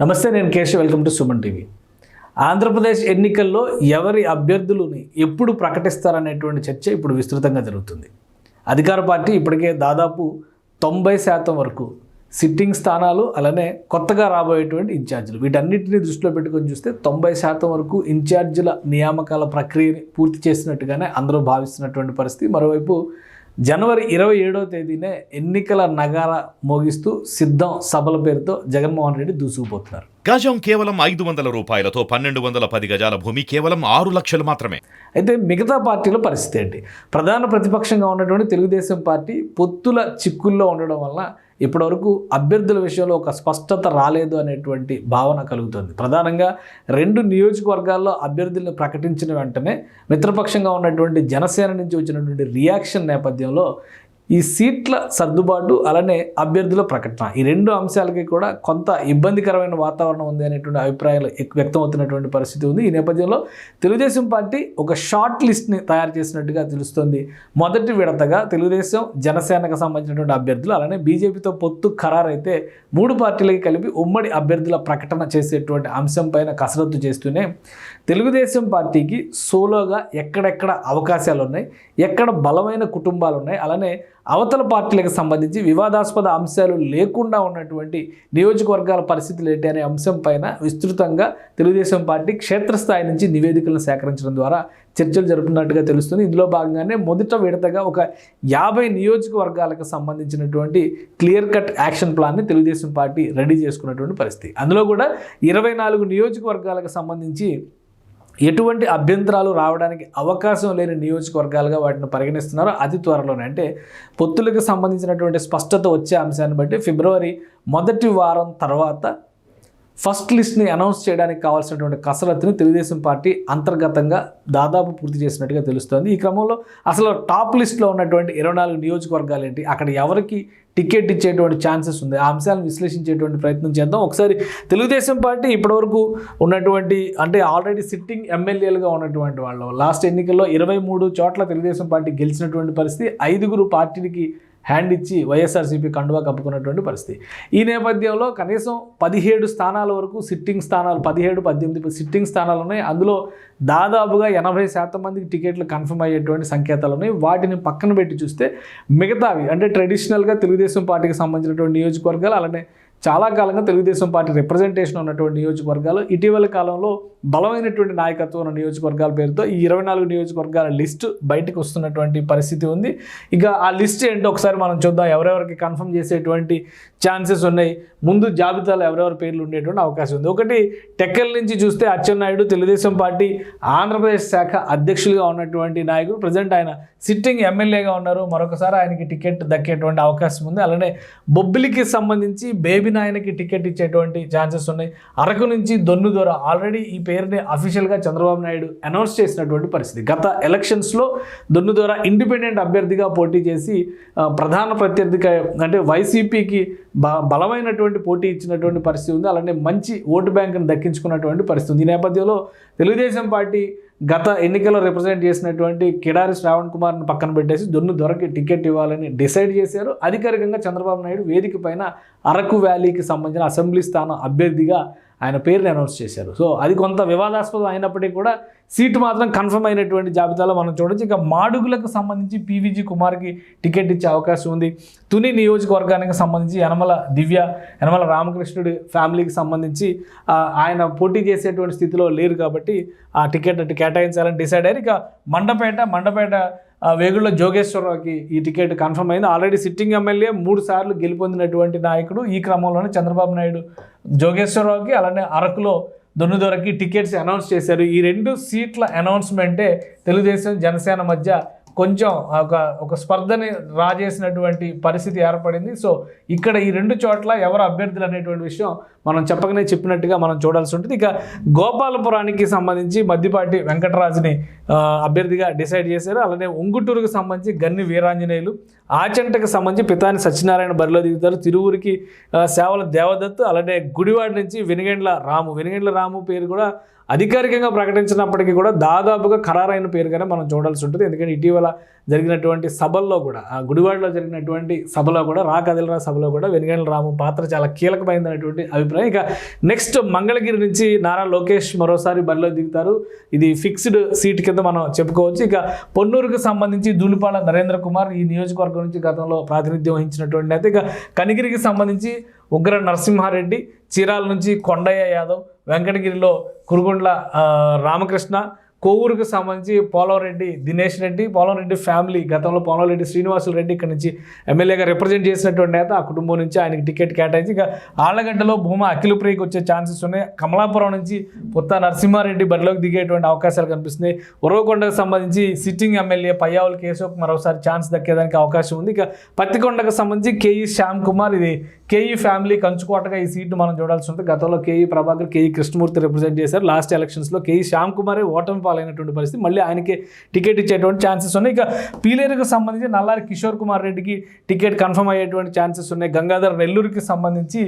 నమస్తే నేను Keshav. Welcome to Suman TV. Andhra Pradesh ఎన్నికల్లో ఎవరి అభ్యర్థులని ఎప్పుడు ప్రకటిస్తారనేటువంటి చర్చ ఇప్పుడు విస్తృతంగా జరుగుతుంది. అధికార పార్టీ ఇప్పటికే దాదాపు తొంభై శాతం వరకు సిట్టింగ్ స్థానాలు అలానే కొత్తగా రాబోయేటువంటి ఇన్ఛార్జీలు. వీటన్నిటిని దృష్టిలో పెట్టుకొని చూస్తే తొంభై శాతం వరకు ఇన్ఛార్జీల నియామకాల ప్రక్రియని పూర్తి చేసినట్టుగానే అందరూ భావిస్తున్నటువంటి పరిస్థితి. మరోవైపు జనవరి ఇరవై ఏడవ తేదీనే ఎన్నికల నగార మోగిస్తూ సిద్ధం సభల పేరుతో జగన్మోహన్ రెడ్డి దూసుకుపోతున్నారు. గజం కేవలం ఐదు వందల రూపాయలతో పన్నెండు వందల పది గజాల భూమి కేవలం ఆరు లక్షలు మాత్రమే. అయితే మిగతా పార్టీల పరిస్థితి ఏంటి? ప్రధాన ప్రతిపక్షంగా ఉన్నటువంటి తెలుగుదేశం పార్టీ పొత్తుల చిక్కుల్లో ఉండడం వల్ల ఇప్పటివరకు అభ్యర్థుల విషయంలో ఒక స్పష్టత రాలేదు అనేటువంటి భావన కలుగుతుంది. ప్రధానంగా రెండు నియోజకవర్గాల్లో అభ్యర్థులను ప్రకటించిన వెంటనే మిత్రపక్షంగా ఉన్నటువంటి జనసేన నుంచి వచ్చినటువంటి రియాక్షన్ నేపథ్యంలో ఈ సీట్ల సర్దుబాటు అలానే అభ్యర్థుల ప్రకటన. ఈ రెండు అంశాలకి కూడా కొంత ఇబ్బందికరమైన వాతావరణం ఉంది అనేటువంటి అభిప్రాయాలు ఎక్కువ వ్యక్తమవుతున్నటువంటి పరిస్థితి ఉంది. ఈ నేపథ్యంలో తెలుగుదేశం పార్టీ ఒక షార్ట్ లిస్ట్ని తయారు చేసినట్టుగా తెలుస్తోంది. మొదటి విడతగా తెలుగుదేశం జనసేనకు సంబంధించినటువంటి అభ్యర్థులు అలానే బీజేపీతో పొత్తు ఖరారైతే మూడు పార్టీలకి కలిపి ఉమ్మడి అభ్యర్థుల ప్రకటన చేసేటువంటి అంశం పైన కసరత్తు చేస్తూనే తెలుగుదేశం పార్టీకి సోలోగా ఎక్కడెక్కడ అవకాశాలు ఉన్నాయి ఎక్కడ బలమైన కుటుంబాలు ఉన్నాయి అలానే అవతల పార్టీలకు సంబంధించి వివాదాస్పద అంశాలు లేకుండా ఉన్నటువంటి నియోజకవర్గాల పరిస్థితులు ఏంటి అనే అంశం పైన విస్తృతంగా తెలుగుదేశం పార్టీ క్షేత్రస్థాయి నుంచి నివేదికలను సేకరించడం ద్వారా చర్చలు జరుపుతున్నట్టుగా తెలుస్తుంది. ఇందులో భాగంగానే మొదట విడతగా ఒక యాభై నియోజకవర్గాలకు సంబంధించినటువంటి క్లియర్ కట్ యాక్షన్ ప్లాన్ని తెలుగుదేశం పార్టీ రెడీ చేసుకున్నటువంటి పరిస్థితి. అందులో కూడా ఇరవై నాలుగు నియోజకవర్గాలకు సంబంధించి ఎటువంటి అభ్యంతరాలు రావడానికి అవకాశం లేని నియోజకవర్గాలుగా వాటిని పరిగణిస్తున్నారో అతి త్వరలోనే. అంటే పొత్తులకు సంబంధించినటువంటి స్పష్టత వచ్చే అంశాన్ని బట్టి ఫిబ్రవరి మొదటి వారం తర్వాత ఫస్ట్ లిస్ట్ని అనౌన్స్ చేయడానికి కావాల్సినటువంటి కసరత్తుని తెలుగుదేశం పార్టీ అంతర్గతంగా దాదాపు పూర్తి చేసినట్టుగా తెలుస్తోంది. ఈ క్రమంలో అసలు టాప్ లిస్ట్లో ఉన్నటువంటి ఇరవై నాలుగు నియోజకవర్గాలు ఏంటి? అక్కడ ఎవరికి టికెట్ ఇచ్చేటువంటి ఛాన్సెస్ ఉంది? ఆ అంశాలను విశ్లేషించేటువంటి ప్రయత్నం చేద్దాం. ఒకసారి తెలుగుదేశం పార్టీ ఇప్పటివరకు ఉన్నటువంటి అంటే ఆల్రెడీ సిట్టింగ్ ఎమ్మెల్యేలుగా ఉన్నటువంటి వాళ్ళు. లాస్ట్ ఎన్నికల్లో ఇరవై మూడు చోట్ల తెలుగుదేశం పార్టీ గెలిచినటువంటి పరిస్థితి ఐదుగురు పార్టీకి హ్యాండ్ ఇచ్చి వైఎస్ఆర్సీపీ కండువా కప్పుకున్నటువంటి పరిస్థితి. ఈ నేపథ్యంలో కనీసం పదిహేడు స్థానాల వరకు సిట్టింగ్ స్థానాలు పదిహేడు పద్దెనిమిది సిట్టింగ్ స్థానాలు ఉన్నాయి. అందులో దాదాపుగా ఎనభై శాతం మందికి టికెట్లు కన్ఫర్మ్ అయ్యేటువంటి సంకేతాలు ఉన్నాయి. వాటిని పక్కన పెట్టి చూస్తే మిగతావి అంటే ట్రెడిషనల్గా తెలుగుదేశం పార్టీకి సంబంధించినటువంటి నియోజకవర్గాలు అలానే చాలా కాలంగా తెలుగుదేశం పార్టీ రిప్రజెంటేషన్ ఉన్నటువంటి నియోజకవర్గాలు ఇటీవల కాలంలో బలమైనటువంటి నాయకత్వం ఉన్న నియోజకవర్గాల పేరుతో ఈ ఇరవై నాలుగు నియోజకవర్గాల లిస్టు బయటకు వస్తున్నటువంటి పరిస్థితి ఉంది. ఇక ఆ లిస్ట్ ఏంటో ఒకసారి మనం చూద్దాం. ఎవరెవరికి కన్ఫర్మ్ చేసేటువంటి ఛాన్సెస్ ఉన్నాయి? ముందు జాబితాలో ఎవరెవరి పేర్లు ఉండేటువంటి అవకాశం ఉంది. ఒకటి టెక్కల్ నుంచి చూస్తే అచ్చెన్నాయుడు తెలుగుదేశం పార్టీ ఆంధ్రప్రదేశ్ శాఖ అధ్యక్షులుగా ఉన్నటువంటి నాయకుడు. ప్రజెంట్ ఆయన సిట్టింగ్ ఎమ్మెల్యేగా ఉన్నారు. మరొకసారి ఆయనకి టికెట్ దక్కేటువంటి అవకాశం ఉంది. అలానే బొబ్బిలికి సంబంధించి బేబీ నాయనకి టికెట్ ఇచ్చేటువంటి ఛాన్సెస్ ఉన్నాయి. అరకు నుంచి దొన్ను దొర ఆల్రెడీ ఈ పేరుని అఫీషియల్గా చంద్రబాబు నాయుడు అనౌన్స్ చేసినటువంటి పరిస్థితి. గత ఎలక్షన్స్లో దొన్ను దొర ఇండిపెండెంట్ అభ్యర్థిగా పోటీ చేసి ప్రధాన ప్రత్యర్థిగా అంటే వైసీపీకి బ బలమైనటువంటి పోటీ ఇచ్చినటువంటి పరిస్థితి ఉంది. అలానే మంచి ఓటు బ్యాంకును దక్కించుకున్నటువంటి పరిస్థితి ఉంది. ఈ నేపథ్యంలో తెలుగుదేశం పార్టీ గత ఎన్నికల్లో రిప్రజెంట్ చేసినటువంటి కిడారి శ్రావణ్ కుమార్ని పక్కన పెట్టేసి దొన్ను దొరకి టికెట్ ఇవ్వాలని డిసైడ్ చేశారు. అధికారికంగా చంద్రబాబు నాయుడు వేదిక పైన అరకు వ్యాలీకి సంబంధించిన అసెంబ్లీ స్థానం అభ్యర్థిగా ఆయన పేరుని అనౌన్స్ చేశారు. సో అది కొంత వివాదాస్పదం అయినప్పటికీ కూడా సీటు మాత్రం కన్ఫర్మ్ అయినటువంటి జాబితాలో మనం చూడొచ్చు. ఇక మాడుగులకు సంబంధించి పీవీజీ కుమార్కి టికెట్ ఇచ్చే అవకాశం ఉంది. తుని నియోజకవర్గానికి సంబంధించి యనమల దివ్య యనమల రామకృష్ణుడి ఫ్యామిలీకి సంబంధించి ఆయన పోటీ చేసేటువంటి స్థితిలో లేరు కాబట్టి ఆ టికెట్ అటు కేటాయించాలని డిసైడ్ అయ్యారు. ఇక మండపేట మండపేట వేగుళ్ళ జోగేశ్వరరావుకి ఈ టికెట్ కన్ఫర్మ్ అయింది. ఆల్రెడీ సిట్టింగ్ ఎమ్మెల్యే మూడు సార్లు గెలుపొందినటువంటి నాయకుడు ఈ క్రమంలోనే చంద్రబాబు నాయుడు. జోగేశ్వరరావుకి అలానే అరకులో దొన్నుదొరకి టికెట్స్ అనౌన్స్ చేశారు. ఈ రెండు సీట్ల అనౌన్స్మెంటే తెలుగుదేశం జనసేన మధ్య కొంచెం ఒక ఒక స్పర్ధని రాజేసినటువంటి పరిస్థితి ఏర్పడింది. సో ఇక్కడ ఈ రెండు చోట్ల ఎవరు అభ్యర్థులు అనేటువంటి విషయం మనం చెప్పకనే చెప్పినట్టుగా మనం చూడాల్సి ఉంటుంది. ఇక గోపాలపురానికి సంబంధించి మద్దిపాటి వెంకటరాజుని అభ్యర్థిగా డిసైడ్ చేశారు. అలానే ఉంగుటూరుకు సంబంధించి గన్ని వీరాంజనేయులు ఆచంటకు సంబంధించి పితాని సత్యనారాయణ బరిలో దిగుతారు. తిరువురికి సేవల దేవదత్తు అలానే గుడివాడ నుంచి వెనుగండ్ల రాము. వెనుగండ్ల రాము పేరు కూడా అధికారికంగా ప్రకటించినప్పటికీ కూడా దాదాపుగా ఖరారైన పేరుగానే మనం చూడాల్సి ఉంటుంది. ఎందుకంటే ఇటీవల జరిగినటువంటి సభల్లో కూడా ఆ గుడివాడలో జరిగినటువంటి సభలో కూడా రా కదిలరా సభలో కూడా వెనుగండ్ల రాము పాత్ర చాలా కీలకమైనటువంటి అభిప్రాయం. ఇక నెక్స్ట్ మంగళగిరి నుంచి నారా లోకేష్ మరోసారి బరిలో దిగుతారు. ఇది ఫిక్స్డ్ సీట్ కింద మనం చెప్పుకోవచ్చు. ఇక పొన్నూరుకు సంబంధించి దూలిపాల నరేంద్ర కుమార్ ఈ నియోజకవర్గం నుంచి గతంలో ప్రాతినిధ్యం వహించినటువంటి అయితే ఇక కనిగిరికి సంబంధించి ఉగ్ర నరసింహారెడ్డి చీరాల నుంచి కొండయ్య యాదవ్ వెంకటగిరిలో కురుగొండ్ల రామకృష్ణ కోవూరుకు సంబంధించి పోలవరెడ్డి దినేష్ రెడ్డి పోలవరెడ్డి ఫ్యామిలీ గతంలో పోలవరెడ్డి శ్రీనివాసులు రెడ్డి ఇక్కడ నుంచి ఎమ్మెల్యేగా రిప్రజెంట్ చేసినటువంటి నేత ఆ కుటుంబం నుంచి ఆయనకి టికెట్ కేటాయించి ఇక ఆళ్ళగడ్డలో భూమా అఖిలప్రియకి వచ్చే ఛాన్సెస్ ఉన్నాయి. కమలాపురం నుంచి పుత్త నరసింహారెడ్డి బరిలోకి దిగేటువంటి అవకాశాలు కనిపిస్తున్నాయి. ఉరవకొండకు సంబంధించి సిట్టింగ్ ఎమ్మెల్యే పయ్యావుల కేశవ్ మరోసారి ఛాన్స్ దక్కేదానికి అవకాశం ఉంది. ఇక పత్తికొండకు సంబంధించి కేఈ శ్యామ్ కుమార్ ఇది కేఈ ఫ్యామిలీ కంచుకోటగా ఈ సీటు మనం చూడాల్సి ఉంటుంది. గతంలో K E Prabhakar K E Krishnamurthy represent చేశారు. లాస్ట్ ఎలక్షన్స్లో కేఈ శ్యామ్ కుమారే ఓటమి పాలైనటువంటి పరిస్థితి. మళ్ళీ ఆయనకి టికెట్ ఇచ్చేటువంటి ఛాన్సెస్ ఉన్నాయి. ఇక పీలేరుకు సంబంధించి నల్లారి కిషోర్ కుమార్ రెడ్డికి టికెట్ కన్ఫర్మ్ అయ్యేటువంటి ఛాన్సెస్ ఉన్నాయి. గంగాధర్ నెల్లూరుకి సంబంధించి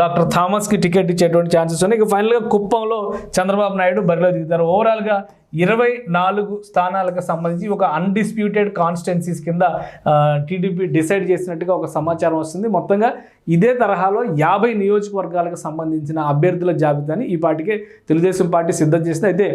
డాక్టర్ థామస్కి టికెట్ ఇచ్చేటువంటి ఛాన్సెస్ ఉన్నాయి. ఇక ఫైనల్గా కుప్పంలో చంద్రబాబు నాయుడు బరిలో దిగుతారు. ఓవరాల్గా ఇరవై నాలుగు స్థానాలకు సంబంధించి ఒక అన్డిస్ప్యూటెడ్ కాన్స్టిట్యున్సీస్ కింద టీడీపీ డిసైడ్ చేసినట్టుగా ఒక సమాచారం వస్తుంది. మొత్తంగా ఇదే తరహాలో యాభై నియోజకవర్గాలకు సంబంధించిన అభ్యర్థుల జాబితాని ఈ పార్టీకి తెలుగుదేశం పార్టీ సిద్ధం చేసింది. అయితే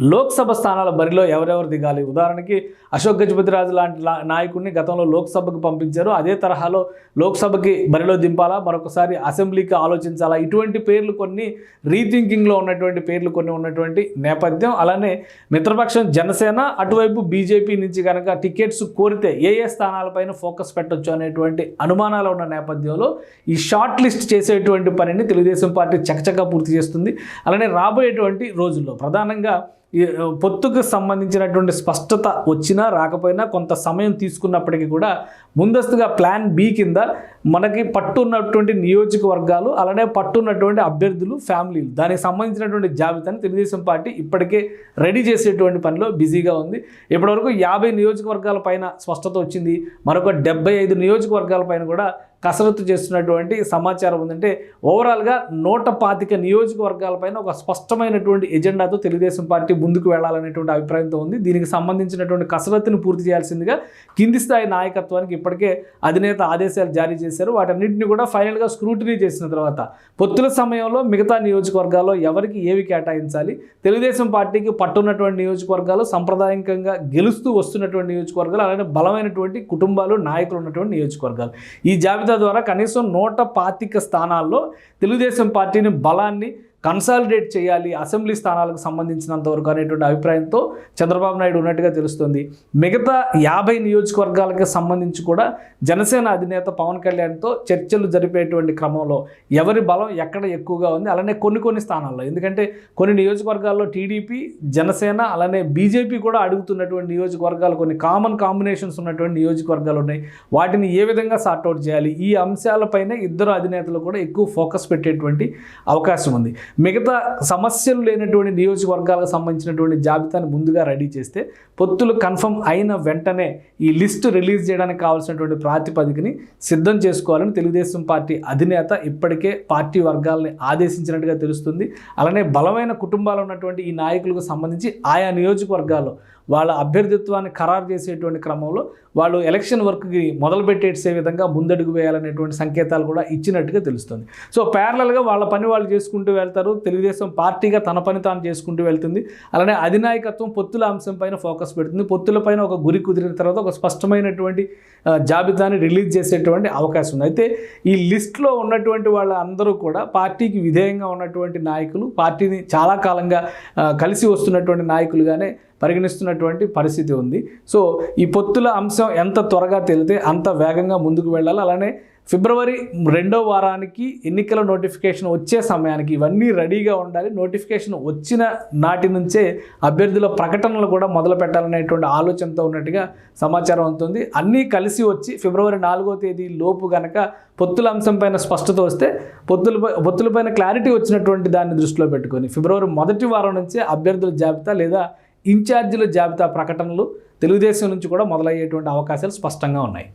లోక్సభ స్థానాల బరిలో ఎవరెవరు దిగాలి? ఉదాహరణకి అశోక్ గజపతిరాజు లాంటి నాయకుడిని గతంలో లోక్సభకు పంపించారు. అదే తరహాలో లోక్సభకి బరిలో దింపాలా? మరొకసారి అసెంబ్లీకి ఆలోచించాలా? ఇటువంటి పేర్లు కొన్ని రీథింకింగ్లో ఉన్నటువంటి పేర్లు కొన్ని ఉన్నటువంటి నేపథ్యం. అలానే మిత్రపక్షం జనసేన అటువైపు బీజేపీ నుంచి కనుక టికెట్స్ కోరితే ఏ ఏ స్థానాలపైన ఫోకస్ పెట్టొచ్చు అనేటువంటి అనుమానాలు ఉన్న నేపథ్యంలో ఈ షార్ట్ లిస్ట్ చేసేటువంటి పనిని తెలుగుదేశం పార్టీ చకచకా పూర్తి చేస్తుంది. అలానే రాబోయేటువంటి రోజుల్లో ప్రధానంగా పొత్తుకు సంబంధించినటువంటి స్పష్టత వచ్చినా రాకపోయినా కొంత సమయం తీసుకున్నప్పటికీ కూడా ముందస్తుగా ప్లాన్ బి కింద మనకి పట్టున్నటువంటి నియోజకవర్గాలు అలానే పట్టున్నటువంటి అభ్యర్థులు ఫ్యామిలీలు. దానికి సంబంధించినటువంటి జాబితాను తెలుగుదేశం పార్టీ ఇప్పటికే రెడీ చేసేటువంటి పనిలో బిజీగా ఉంది. ఇప్పటివరకు యాభై నియోజకవర్గాల పైన స్పష్టత వచ్చింది. మరొక డెబ్బై ఐదు నియోజకవర్గాల పైన కూడా కసరత్తు చేస్తున్నటువంటి సమాచారం ఉందంటే ఓవరాల్గా నూట పాతిక నియోజకవర్గాలపైన ఒక స్పష్టమైనటువంటి ఎజెండాతో తెలుగుదేశం పార్టీ ముందుకు వెళ్ళాలనేటువంటి అభిప్రాయంతో ఉంది. దీనికి సంబంధించినటువంటి కసరత్తును పూర్తి చేయాల్సిందిగా కింది స్థాయి నాయకత్వానికి ఇప్పటికే అధినేత ఆదేశాలు జారీ చేశారు. వాటన్నింటినీ కూడా ఫైనల్గా స్క్రూటినీ చేసిన తర్వాత పొత్తుల సమయంలో మిగతా నియోజకవర్గాల్లో ఎవరికి ఏవి కేటాయించాలి? తెలుగుదేశం పార్టీకి పట్టున్నటువంటి నియోజకవర్గాలు సాంప్రదాయకంగా గెలుస్తూ వస్తున్నటువంటి నియోజకవర్గాలు అలానే బలమైనటువంటి కుటుంబాలు నాయకులు ఉన్నటువంటి నియోజకవర్గాలు. ఈ జాబితా ద్వారా కనీసం నూట పాతిక స్థానాల్లో తెలుగుదేశం పార్టీని బలాన్ని కన్సాలిడేట్ చేయాలి అసెంబ్లీ స్థానాలకు సంబంధించినంత వరకు అనేటువంటి అభిప్రాయంతో చంద్రబాబు నాయుడు ఉన్నట్టుగా తెలుస్తుంది. మిగతా యాభై నియోజకవర్గాలకు సంబంధించి కూడా జనసేన అధినేత పవన్ కళ్యాణ్తో చర్చలు జరిపేటువంటి క్రమంలో ఎవరి బలం ఎక్కడ ఎక్కువగా ఉంది అలానే కొన్ని కొన్ని స్థానాల్లో. ఎందుకంటే కొన్ని నియోజకవర్గాల్లో టీడీపీ జనసేన అలానే బీజేపీ కూడా అడుగుతున్నటువంటి నియోజకవర్గాలు కొన్ని కామన్ కాంబినేషన్స్ ఉన్నటువంటి నియోజకవర్గాలు ఉన్నాయి. వాటిని ఏ విధంగా సార్ట్అవుట్ చేయాలి? ఈ అంశాలపైనే ఇద్దరు అధినేతలు కూడా ఎక్కువ ఫోకస్ పెట్టేటువంటి అవకాశం ఉంది. మిగతా సమస్యలు లేనటువంటి నియోజకవర్గాలకు సంబంధించినటువంటి జాబితాను ముందుగా రెడీ చేస్తే పొత్తులు కన్ఫర్మ్ అయిన వెంటనే ఈ లిస్టు రిలీజ్ చేయడానికి కావాల్సినటువంటి ప్రాతిపదికని సిద్ధం చేసుకోవాలని తెలుగుదేశం పార్టీ అధినేత ఇప్పటికే పార్టీ వర్గాలని ఆదేశించినట్టుగా తెలుస్తుంది. అలానే బలమైన కుటుంబాలు ఉన్నటువంటి ఈ నాయకులకు సంబంధించి ఆయా నియోజకవర్గాల్లో వాళ్ళ అభ్యర్థిత్వాన్ని ఖరారు చేసేటువంటి క్రమంలో వాళ్ళు ఎలక్షన్ వర్క్కి మొదలు పెట్టేసే విధంగా ముందడుగు వేయాలనేటువంటి సంకేతాలు కూడా ఇచ్చినట్టుగా తెలుస్తుంది. సో ప్యారలల్గా వాళ్ళ పని వాళ్ళు చేసుకుంటూ వెళ్తారు. తెలుగుదేశం పార్టీగా తన పని తాను చేసుకుంటూ వెళ్తుంది. అలానే అధినాయకత్వం పొత్తుల అంశం పైన ఫోకస్ పెడుతుంది. పొత్తుల పైన ఒక గురి కుదిరిన తర్వాత ఒక స్పష్టమైనటువంటి జాబితాని రిలీజ్ చేసేటువంటి అవకాశం ఉంది. అయితే ఈ లిస్ట్లో ఉన్నటువంటి వాళ్ళ అందరూ కూడా పార్టీకి విధేయంగా ఉన్నటువంటి నాయకులు పార్టీని చాలా కాలంగా కలిసి వస్తున్నటువంటి నాయకులుగానే పరిగణిస్తున్నటువంటి పరిస్థితి ఉంది. సో ఈ పొత్తుల అంశం ఎంత త్వరగా తెలితే అంత వేగంగా ముందుకు వెళ్ళాలి. అలానే ఫిబ్రవరి రెండో వారానికి ఎన్నికల నోటిఫికేషన్ వచ్చే సమయానికి ఇవన్నీ రెడీగా ఉండాలి. నోటిఫికేషన్ వచ్చిన నాటి నుంచే అభ్యర్థుల ప్రకటనలు కూడా మొదలు పెట్టాలనేటువంటి ఆలోచనతో ఉన్నట్టుగా సమాచారం అవుతుంది. అన్నీ కలిసి వచ్చి ఫిబ్రవరి నాలుగో తేదీ లోపు గనక పొత్తుల అంశం పైన స్పష్టత వస్తే పొత్తులపై పొత్తులపైన క్లారిటీ వచ్చినటువంటి దాన్ని దృష్టిలో పెట్టుకొని ఫిబ్రవరి మొదటి వారం నుంచే అభ్యర్థుల జాబితా లేదా ఇన్ఛార్జీల జాబితా ప్రకటనలు తెలుగుదేశం నుంచి కూడా మొదలయ్యేటువంటి అవకాశాలు స్పష్టంగా ఉన్నాయి.